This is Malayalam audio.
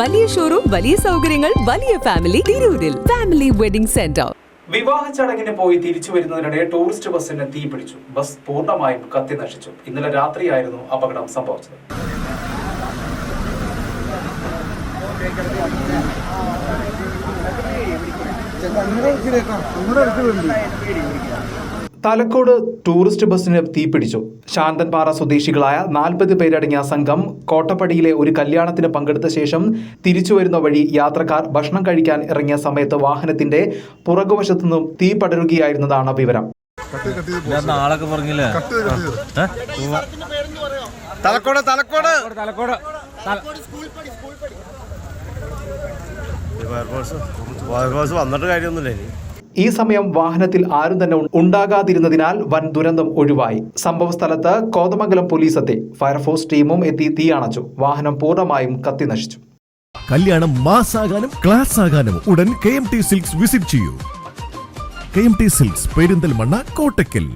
വലിയ ഷോറൂം വലിയ സൗകര്യങ്ങൾ വലിയ ഫാമിലി തിരൂരിൽ. ഫാമിലി വെഡിംഗ് സെന്റർ വിവാഹ ചടങ്ങിന് പോയി തിരിച്ചു വരുന്നതിനിടെ ടൂറിസ്റ്റ് ബസ്സിന് തീ പിടിച്ചു. ബസ് പൂർണമായും കത്തി നശിച്ചു. ഇന്നലെ രാത്രിയായിരുന്നു അപകടം സംഭവിച്ചത്. തലക്കോട് ടൂറിസ്റ്റ് ബസ്സിന് തീപിടിച്ചു. ശാന്തൻപാറ സ്വദേശികളായ നാൽപ്പത് പേരടങ്ങിയ സംഘം കോട്ടപ്പടിയിലെ ഒരു കല്യാണത്തിന് പങ്കെടുത്ത ശേഷം തിരിച്ചു വരുന്ന വഴി യാത്രക്കാർ ഭക്ഷണം കഴിക്കാൻ ഇറങ്ങിയ സമയത്ത് വാഹനത്തിന്റെ പുറകുവശത്തു നിന്നും തീ പടരുകയായിരുന്നതാണ് വിവരം. പറഞ്ഞില്ലേ? Thalakkode Thalakkode. Thalakkode fire force fire force വന്നിട്ട് കാര്യമൊന്നുമില്ല ഇനി. ഈ സമയം വാഹനത്തിൽ ആരും തന്നെ ഉണ്ടാകാതിരുന്നതിനാൽ വൻ ദുരന്തം ഒഴിവായി. സംഭവ സ്ഥലത്ത് കോതമംഗലം പോലീസ് എത്തി ഫയർഫോഴ്സ് ടീമും എത്തി തീ അണച്ചു വാഹനം പൂർണമായും കത്തിനശിച്ചു. കല്യാണം മാസാകാനും ക്ലാസ് ആകാനും ഉടൻ K M T silks visit ചെയ്യൂ. K M T silks Perinthalmanna Kottakkal.